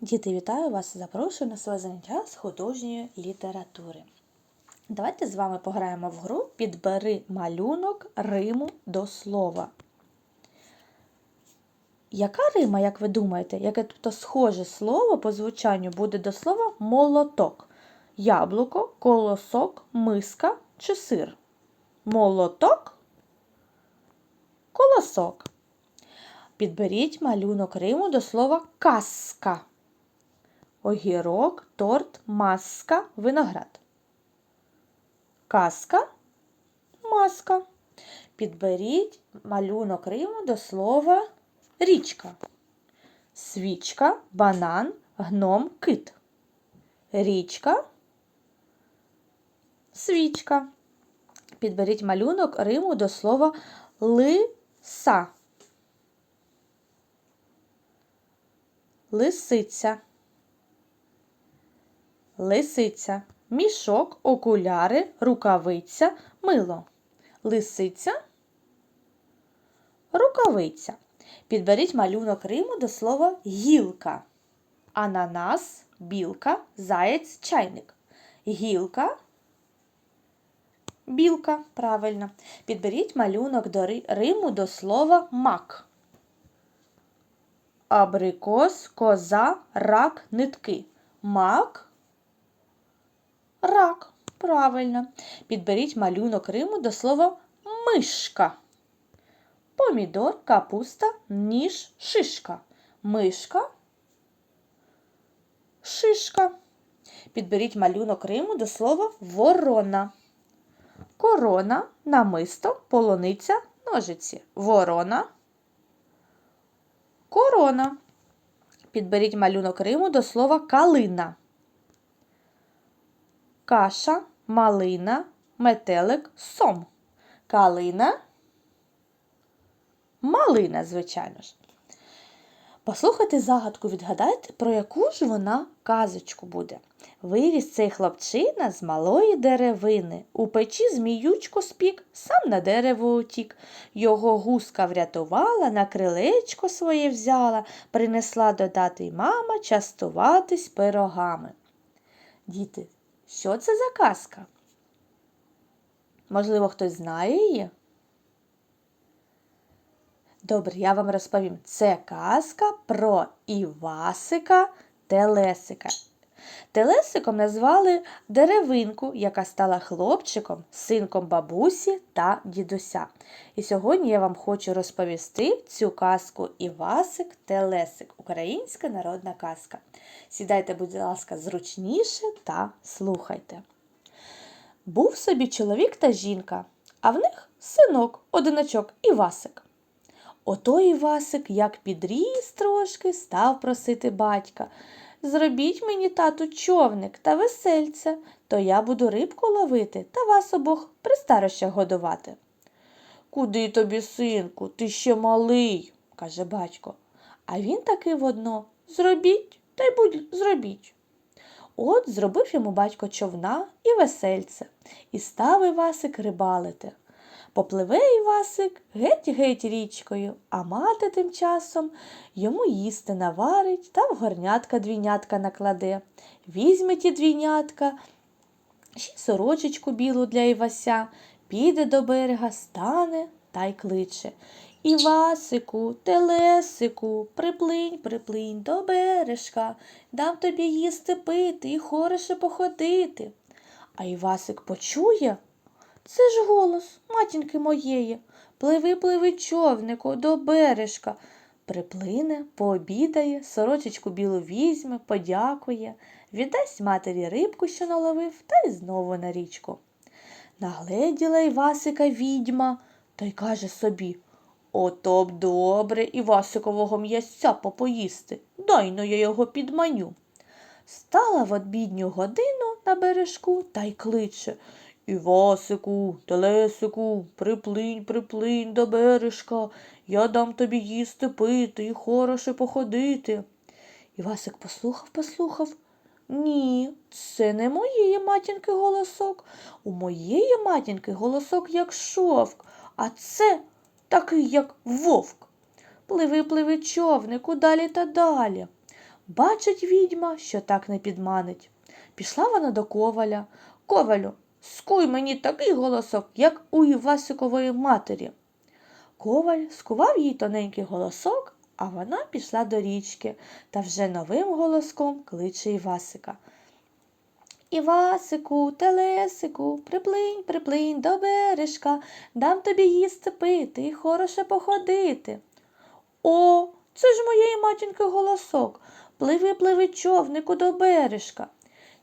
Діти, вітаю вас! Запрошую на своє заняття з художньої літератури. Давайте з вами пограємо в гру Підбери малюнок Риму до слова. Яка рима, як ви думаєте, яке тобто схоже слово по звучанню буде до слова молоток? Яблуко, колосок, миска чи сир? Молоток, колосок. Підберіть малюнок Риму до слова казка. Огірок, торт, маска, виноград. Казка, маска. Підберіть малюнок Риму до слова річка. Свічка, банан, гном, кит. Річка, свічка. Підберіть малюнок Риму до слова лиса. Лисиця. Лисиця. Мішок, окуляри, рукавиця, мило. Лисиця. Рукавиця. Підберіть малюнок Риму до слова гілка. Ананас, білка, заєць, чайник. Гілка. Білка. Правильно. Підберіть малюнок до Риму до слова мак. Абрикос, коза, рак, нитки. Мак. Рак. Правильно. Підберіть малюнок Риму до слова мишка. Помідор, капуста, ніж, шишка. Мишка. Шишка. Підберіть малюнок Риму до слова ворона. Корона, намисто, полуниця, ножиці. Ворона. Корона. Підберіть малюнок Риму до слова калина. Каша, малина, метелик, сом. Калина. Малина, звичайно ж. Послухайте загадку, відгадайте, про яку ж вона казочку буде. Виріс цей хлопчина з малої деревини. У печі зміючко спік, сам на дерево утік. Його гуска врятувала, на крилечко своє взяла, принесла додати й мама частуватись пирогами. Діти, що це за казка? Можливо, хтось знає її? Добре, я вам розповім. Це казка про Івасика Телесика. Телесиком назвали деревинку, яка стала хлопчиком, синком бабусі та дідуся. І сьогодні я вам хочу розповісти цю казку Івасик Телесик, українська народна казка. Сідайте, будь ласка, зручніше та слухайте. Був собі чоловік та жінка, а в них синок, одиночок Івасик. Ото Івасик, як підріс трошки, став просити батька. Зробіть мені, тату, човник та весельце, то я буду рибку ловити та вас обох при старощах годувати. Куди тобі, синку, ти ще малий, каже батько. А він таки водно зробіть та й будь зробіть. От зробив йому батько човна і весельце, і став Івасик рибалити. Попливе Івасик геть-геть річкою, а мати тим часом йому їсти наварить та в горнятка двійнятка накладе. Візьме ті двійнятка, ще сорочечку білу для Івася, піде до берега, стане та й кличе. Івасику, телесику, приплинь, приплинь до бережка, дам тобі їсти пити і хороше походити. А Івасик почує, це ж голос матінки моєї. Пливи, пливи, човнику, до бережка. Приплине, пообідає, сорочечку білу візьме, подякує, віддасть матері рибку, що наловив, та й знову на річку. Нагледіла Івасика відьма та й каже собі Ото б добре Івасикового м'ясця попоїсти, дай но я його підманю. Стала в обідню годину на бережку та й кличе Івасику, телесику, приплинь, приплинь до бережка, я дам тобі їсти пити і хороше походити. Івасик послухав, послухав. Ні, це не моєї матінки голосок. У моєї матінки голосок як шовк, а це такий, як вовк. Пливи, пливи, човнику, далі та далі. Бачить відьма, що так не підманить. Пішла вона до коваля. Ковалю, скуй мені такий голосок, як у Івасикової матері. Коваль скував їй тоненький голосок, а вона пішла до річки та вже новим голоском кличе Івасика. Івасику, телесику, приплинь, приплинь до бережка, дам тобі їсти пити і хороше походити. О, це ж моєї матінки голосок. Пливи, пливи, човнику до бережка.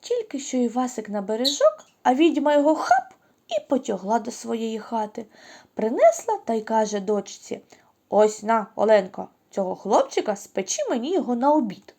Тільки що Івасик на бережок, а відьма його хап і потягла до своєї хати. Принесла та й каже дочці Ось на, Оленко, цього хлопчика спечи мені його на обід.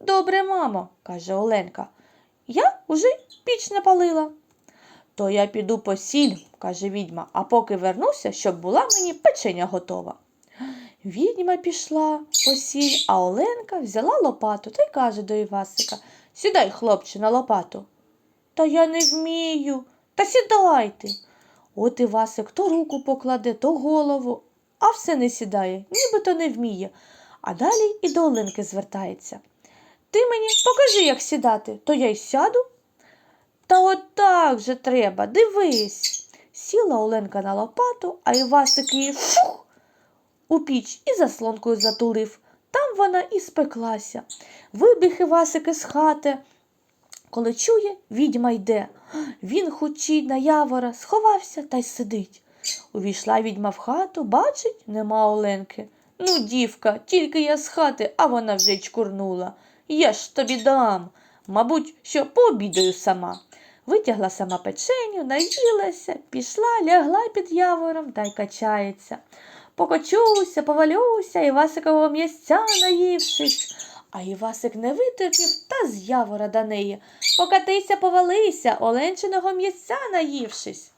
Добре, мамо, каже Оленка. Я уже піч не палила. То я піду по сіль, каже відьма, а поки вернуся, щоб була мені печеня готова. Відьма пішла по сіль, а Оленка взяла лопату та й каже до Івасика Сідай, хлопче, на лопату. Та я не вмію. Та сідайте. От Івасик то руку покладе, то голову, а все не сідає, нібито не вміє. А далі і до Оленки звертається. Ти мені покажи, як сідати, то я й сяду. Та от так же треба, дивись. Сіла Оленка на лопату, а Івасик її фух у піч і заслонкою затулив. Там вона і спеклася. Вибіг Івасик із хати. Коли чує, відьма йде. Він хучій на явора, сховався та й сидить. Увійшла відьма в хату, бачить, нема Оленки. Ну, дівка, тільки я з хати, а вона вже й чкурнула. Я ж тобі дам. Мабуть, що пообідаю сама. Витягла сама печеню, наїлася, пішла, лягла під явором та й качається. Покочуся, повалюся, Івасикового м'ясця наївшись. А Івасик не витерпів та з явора до неї. Покатися, повалися, Оленчиного м'ясця наївшись.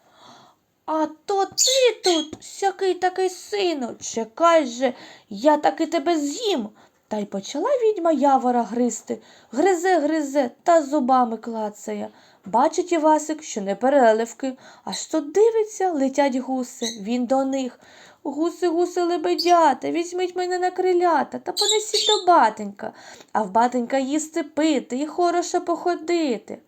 А то ти тут, сякий такий сину, чекай же, я таки тебе з'їм. Та й почала відьма явора гризти, гризе, гризе та зубами клацає. Бачить Івасик, що не переливки, аж тут дивиться, летять гуси, він до них. Гуси, гуси, лебедята, візьміть мене на крилята та понесіть до батенька, а в батенька їсти пити і хороше походити.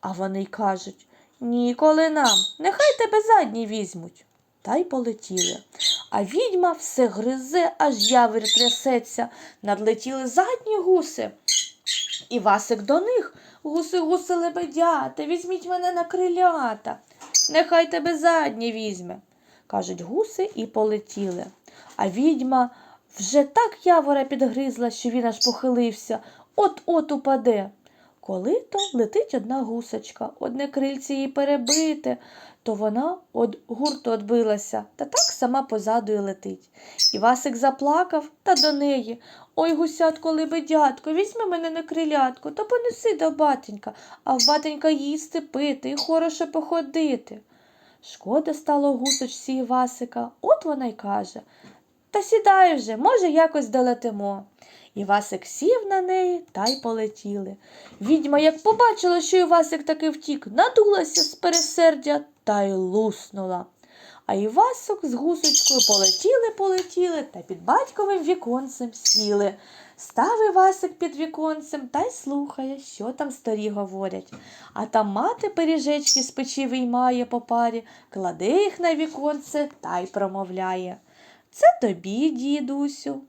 А вони кажуть ніколи нам, нехай тебе задні візьмуть. Та й полетіли. А відьма все гризе, аж явір трясеться. Надлетіли задні гуси. І Васик до них. Гуси, гуси, лебедята, візьміть мене на крилята. Нехай тебе задні візьме. Кажуть гуси і полетіли. А відьма вже так явора підгризла, що він аж похилився, от-от упаде. Коли то летить одна гусочка, одне крильце їй перебите, то вона од гурту odбилася та так сама позаду й летить. Івасик заплакав та до неї. Ой, гусятко, лебедятко, візьми мене на крилятко та понеси до батенька, а в батенька їсти, пити і хороше походити. Шкода стало гусочці Івасика, от вона й каже Та сідай вже, може, якось долетимо. Івасик сів на неї та й полетіли. Відьма, як побачила, що Івасик таки втік, надулася з пересердя та й луснула. А Івасик з гусочкою полетіли, полетіли та під батьковим віконцем сіли. Став Івасик під віконцем та й слухає, що там старі говорять. А там мати пиріжечки з печі виймає по парі, кладе їх на віконце та й промовляє. Це тобі, дідусю,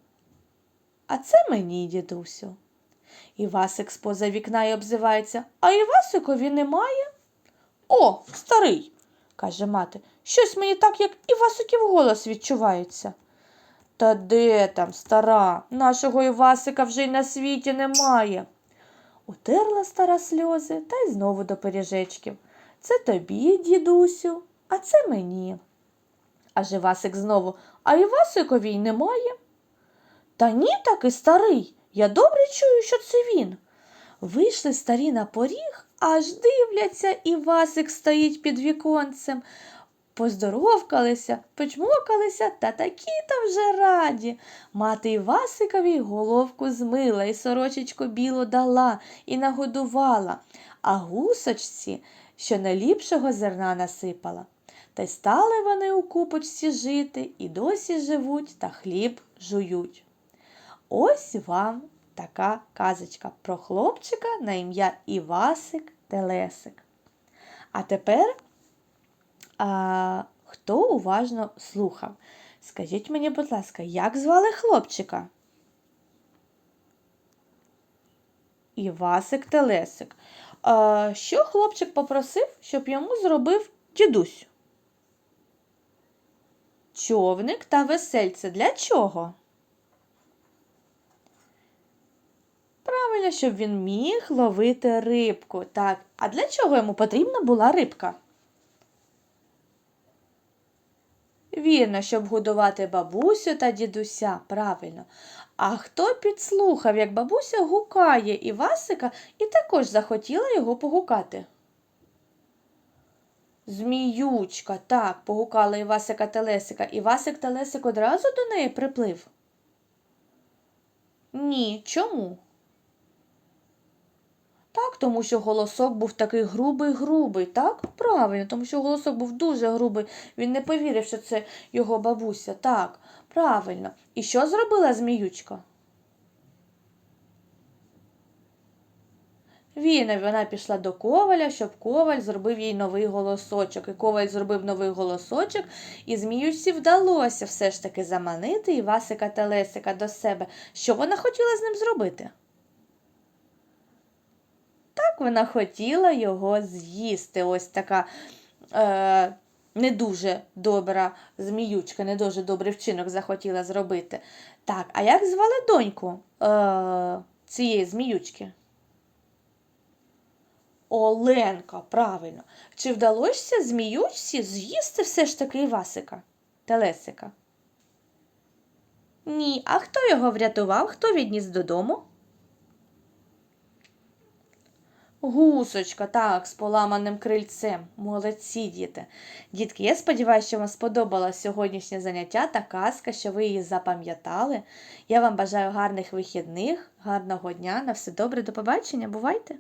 а це мені, дідусю. Івасик з-поза вікна й обзивається, а Івасикові немає. О, старий, каже мати, щось мені так, як Івасиків голос відчувається. Та де там, стара, нашого Івасика вже й на світі немає. Утерла стара сльози та й знову до пиріжечків. Це тобі, дідусю, а це мені. Аж Івасик знову, а Івасикові й немає. Та ні таки старий, я добре чую, що це він. Вийшли старі на поріг, аж дивляться, Івасик стоїть під віконцем. Поздоровкалися, почмокалися та такі то вже раді. Мати Івасикові головку змила і сорочечку білу дала і нагодувала, а гусочці, що найліпшого зерна насипала. Та й стали вони у купочці жити і досі живуть та хліб жують. Ось вам така казочка про хлопчика на ім'я Івасик Телесик. А тепер а, хто уважно слухав? Скажіть мені, будь ласка, як звали хлопчика? Івасик Телесик. А, що хлопчик попросив, щоб йому зробив дідусь? Човник та весельце. Для чого? Правильно, щоб він міг ловити рибку. Так, а для чого йому потрібна була рибка? Вірно, щоб годувати бабусю та дідуся, правильно. А хто підслухав, як бабуся гукає Івасика і також захотіла його погукати? Зміючка, так, погукала Івасика Телесика. Івасик Телесик одразу до неї приплив? Ні, чому? Так, тому що голосок був такий грубий-грубий, так? Правильно, тому що голосок був дуже грубий. Він не повірив, що це його бабуся. Так, правильно. І що зробила зміючка? Вірно, вона пішла до коваля, щоб коваль зробив їй новий голосочок. І коваль зробив новий голосочок, і зміючці вдалося все ж таки заманити Івасика та Лесика до себе. Що вона хотіла з ним зробити? Вона хотіла його з'їсти. Ось така е, не дуже добра зміючка, не дуже добрий вчинок захотіла зробити. Так, а як звали доньку е, цієї зміючки? Оленка, правильно. Чи вдалося зміючці з'їсти все ж таки Івасика Телесика? Ні, а хто його врятував? Хто відніс додому? Гусочка, так, з поламаним крильцем. Молодці діти. Дітки, я сподіваюся, що вам сподобалось сьогоднішнє заняття та казка, що ви її запам'ятали. Я вам бажаю гарних вихідних, гарного дня. На все добре, до побачення. Бувайте!